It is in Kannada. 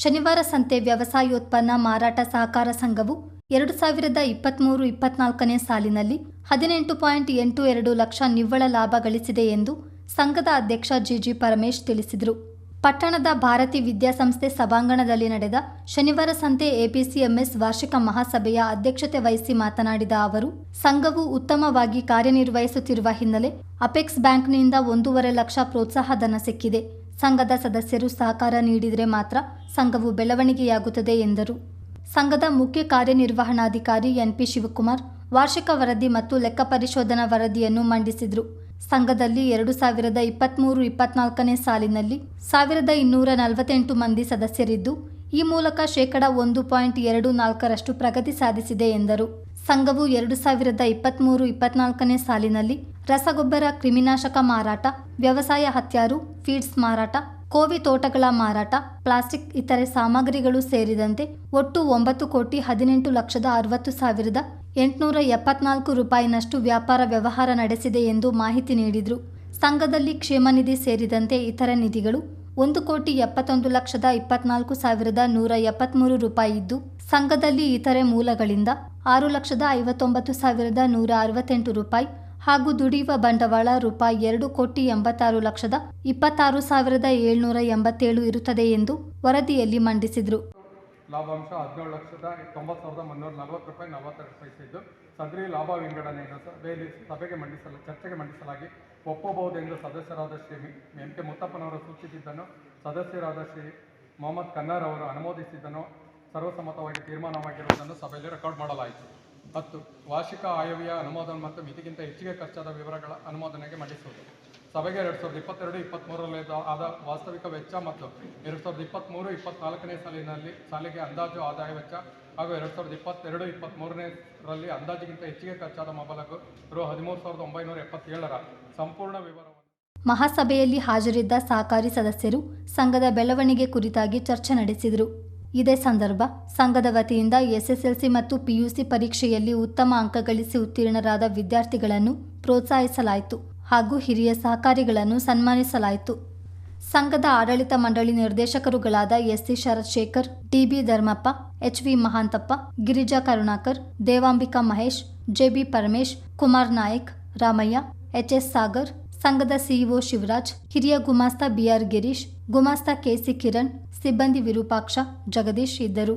ಶನಿವಾರ ಸಂತೆ ವ್ಯವಸಾಯೋತ್ಪನ್ನ ಮಾರಾಟ ಸಹಕಾರ ಸಂಘವು ಎರಡು ಸಾವಿರದ ಇಪ್ಪತ್ತ್ಮೂರು ಇಪ್ಪತ್ನಾಲ್ಕನೇ ಸಾಲಿನಲ್ಲಿ ಹದಿನೆಂಟು ಪಾಯಿಂಟ್ ಎಂಟು ಎರಡು ಲಕ್ಷ ನಿವ್ವಳ ಲಾಭ ಗಳಿಸಿದೆ ಎಂದು ಸಂಘದ ಅಧ್ಯಕ್ಷ ಜಿಜಿ ಪರಮೇಶ್ ತಿಳಿಸಿದರು. ಪಟ್ಟಣದ ಭಾರತಿ ವಿದ್ಯಾಸಂಸ್ಥೆ ಸಭಾಂಗಣದಲ್ಲಿ ನಡೆದ ಶನಿವಾರ ಸಂತೆ ಎಪಿಸಿಎಂಎಸ್ ವಾರ್ಷಿಕ ಮಹಾಸಭೆಯ ಅಧ್ಯಕ್ಷತೆ ವಹಿಸಿ ಮಾತನಾಡಿದ ಅವರು, ಸಂಘವು ಉತ್ತಮವಾಗಿ ಕಾರ್ಯನಿರ್ವಹಿಸುತ್ತಿರುವ ಹಿನ್ನೆಲೆ ಅಪೆಕ್ಸ್ ಬ್ಯಾಂಕ್ನಿಂದ ಒಂದೂವರೆ ಲಕ್ಷ ಪ್ರೋತ್ಸಾಹ ಧನ ಸಿಕ್ಕಿದೆ. ಸಂಘದ ಸದಸ್ಯರು ಸಹಕಾರ ನೀಡಿದರೆ ಮಾತ್ರ ಸಂಘವು ಬೆಳವಣಿಗೆಯಾಗುತ್ತದೆ ಎಂದರು. ಸಂಘದ ಮುಖ್ಯ ಕಾರ್ಯನಿರ್ವಹಣಾಧಿಕಾರಿ ಎನ್ಪಿ ಶಿವಕುಮಾರ್ ವಾರ್ಷಿಕ ವರದಿ ಮತ್ತು ಲೆಕ್ಕ ಪರಿಶೋಧನಾ ವರದಿಯನ್ನು ಮಂಡಿಸಿದರು. ಸಂಘದಲ್ಲಿ ಎರಡು ಸಾವಿರದ ಇಪ್ಪತ್ತ್ಮೂರು ಇಪ್ಪತ್ನಾಲ್ಕನೇ ಸಾಲಿನಲ್ಲಿ ಸಾವಿರದ ಇನ್ನೂರ ನಲವತ್ತೆಂಟು ಮಂದಿ ಸದಸ್ಯರಿದ್ದು, ಈ ಮೂಲಕ ಶೇಕಡ ಒಂದು ಪಾಯಿಂಟ್ ಎರಡು ನಾಲ್ಕರಷ್ಟು ಪ್ರಗತಿ ಸಾಧಿಸಿದೆ ಎಂದರು. ಸಂಘವು ಎರಡು ಸಾವಿರದ ಇಪ್ಪತ್ತ್ಮೂರು ಇಪ್ಪತ್ನಾಲ್ಕನೇ ಸಾಲಿನಲ್ಲಿ ರಸಗೊಬ್ಬರ, ಕ್ರಿಮಿನಾಶಕ ಮಾರಾಟ, ವ್ಯವಸಾಯ ಹತ್ಯಾರು, ಫೀಡ್ಸ್ ಮಾರಾಟ, ಕೋವಿ ತೋಟಗಳ ಮಾರಾಟ, ಪ್ಲಾಸ್ಟಿಕ್, ಇತರೆ ಸಾಮಗ್ರಿಗಳು ಸೇರಿದಂತೆ ಒಟ್ಟು ಒಂಬತ್ತು ಕೋಟಿ ಹದಿನೆಂಟು ಲಕ್ಷದ ಅರವತ್ತು ಸಾವಿರದ ಎಂಟುನೂರ ಎಪ್ಪತ್ನಾಲ್ಕು ರೂಪಾಯಿನಷ್ಟು ವ್ಯಾಪಾರ ವ್ಯವಹಾರ ನಡೆಸಿದೆ ಎಂದು ಮಾಹಿತಿ ನೀಡಿದರು. ಸಂಘದಲ್ಲಿ ಕ್ಷೇಮನಿಧಿ ಸೇರಿದಂತೆ ಇತರ ನಿಧಿಗಳು ಒಂದು ಕೋಟಿ ಎಪ್ಪತ್ತೊಂದು ಲಕ್ಷದ ಇಪ್ಪತ್ನಾಲ್ಕು ಸಾವಿರದ ನೂರ ಎಪ್ಪತ್ತ್ಮೂರು ರೂಪಾಯಿ ಇದ್ದು, ಸಂಘದಲ್ಲಿ ಇತರೆ ಮೂಲಗಳಿಂದ ಆರು ಲಕ್ಷದ ಐವತ್ತೊಂಬತ್ತು ಸಾವಿರದ ನೂರ ಅರವತ್ತೆಂಟು ರೂಪಾಯಿ ಹಾಗೂ ದುಡಿಯುವ ಬಂಡವಾಳ ರೂಪಾಯಿ ಎರಡು ಕೋಟಿ ಎಂಬತ್ತಾರು ಲಕ್ಷದ ಇಪ್ಪತ್ತಾರು ಸಾವಿರದ ಏಳ್ನೂರ ಎಂಬತ್ತೇಳು ಇರುತ್ತದೆ ಎಂದು ವರದಿಯಲ್ಲಿ ಮಂಡಿಸಿದರು. ಲಾಭಾಂಶ ಹದಿನೇಳು ಲಕ್ಷದ ತೊಂಬತ್ತು ಸಾವಿರದ ಮುನ್ನೂರ ನಲವತ್ತು ರೂಪಾಯಿ ನಲವತ್ತೆರಡು ಪೈಸೆ ಇದ್ದು, ಸದರಿ ಲಾಭ ವಿಂಗಡಣೆಯನ್ನು ಸಭೆಯಲ್ಲಿ ಸಭೆಗೆ ಮಂಡಿಸಲು, ಚರ್ಚೆಗೆ ಮಂಡಿಸಲಾಗಿ ಒಪ್ಪಬಹುದೆಂದು ಸದಸ್ಯರಾದ ಶ್ರೀ ಎಂ ಕೆ ಮುತ್ತಪ್ಪನವರು ಸೂಚಿಸಿದ್ದನ್ನು, ಸದಸ್ಯರಾದ ಶ್ರೀ ಮೊಹಮ್ಮದ್ ಕನ್ನಾರ್ ಅವರು ಅನುಮೋದಿಸಿದ್ದನ್ನು ಸರ್ವಸಮ್ಮತವಾಗಿ ತೀರ್ಮಾನವಾಗಿರುವುದನ್ನು ಸಭೆಯಲ್ಲಿ ರೆಕಾರ್ಡ್ ಮಾಡಲಾಯಿತು. ಹತ್ತು ವಾರ್ಷಿಕ ಆಯವ್ಯಯ ಅನುಮೋದನೆ ಮತ್ತು ಮಿತಿಗಿಂತ ಹೆಚ್ಚಿಗೆ ಖರ್ಚಾದ ವಿವರಗಳ ಅನುಮೋದನೆಗೆ ಮಂಡಿಸುವುದು ಸಭೆಗೆ ಎರಡ್ ಸಾವಿರದ ಇಪ್ಪತ್ತೆರಡು ಇಪ್ಪತ್ತ್ಮೂರರಲ್ಲಿ ಆದ ವಾಸ್ತವಿಕ ವೆಚ್ಚ ಮತ್ತು ಎರಡು ಸಾವಿರದ ಇಪ್ಪತ್ತ್ಮೂರು ಇಪ್ಪತ್ನಾಲ್ಕನೇ ಸಾಲಿನಲ್ಲಿ, ಸಾಲಿಗೆ ಅಂದಾಜು ಆದಾಯ ವೆಚ್ಚ ಹಾಗೂ ಎರಡು ಸಾವಿರದ ಇಪ್ಪತ್ತೆರಡು ರಲ್ಲಿ ಅಂದಾಜಿಗಿಂತ ಹೆಚ್ಚಿಗೆ ಖರ್ಚಾದ ಮೊಬಲಗು ರು ಹದಿಮೂರು ಸಾವಿರದ ಒಂಬೈನೂರ ಎಪ್ಪತ್ತೇಳರ ಸಂಪೂರ್ಣ ವಿವರವನ್ನು ಮಹಾಸಭೆಯಲ್ಲಿ ಹಾಜರಿದ್ದ ಸಹಕಾರಿ ಸದಸ್ಯರು ಸಂಘದ ಬೆಳವಣಿಗೆ ಕುರಿತಾಗಿ ಚರ್ಚೆ ನಡೆಸಿದರು. ಇದೇ ಸಂದರ್ಭ ಸಂಘದ ವತಿಯಿಂದ ಎಸ್ಎಸ್ಎಲ್ಸಿ ಮತ್ತು ಪಿಯುಸಿ ಪರೀಕ್ಷೆಯಲ್ಲಿ ಉತ್ತಮ ಅಂಕ ಗಳಿಸಿ ಉತ್ತೀರ್ಣರಾದ ವಿದ್ಯಾರ್ಥಿಗಳನ್ನು ಪ್ರೋತ್ಸಾಹಿಸಲಾಯಿತು. ಹಾಗೂ ಹಿರಿಯ ಸಹಕಾರಿಗಳನ್ನು ಸನ್ಮಾನಿಸಲಾಯಿತು. ಸಂಘದ ಆಡಳಿತ ಮಂಡಳಿ ನಿರ್ದೇಶಕರುಗಳಾದ SC Sharath Shekhar DB Dharmappa, HV Mahanthappa, Girija Karunakar, Devambika Mahesh, JB Paramesh, Kumar Nayak, Ramaiah, HS Sagar, ಸಂಘದ ಸಿಇಒ ಶಿವರಾಜ್, ಹಿರಿಯ ಗುಮಾಸ್ತ ಬಿಆರ್ ಗಿರೀಶ್, ಗುಮಾಸ್ತ ಕೆಸಿ ಕಿರಣ್, ಸಿಬ್ಬಂದಿ ವಿರೂಪಾಕ್ಷ, ಜಗದೀಶ್ ಇದ್ದರು.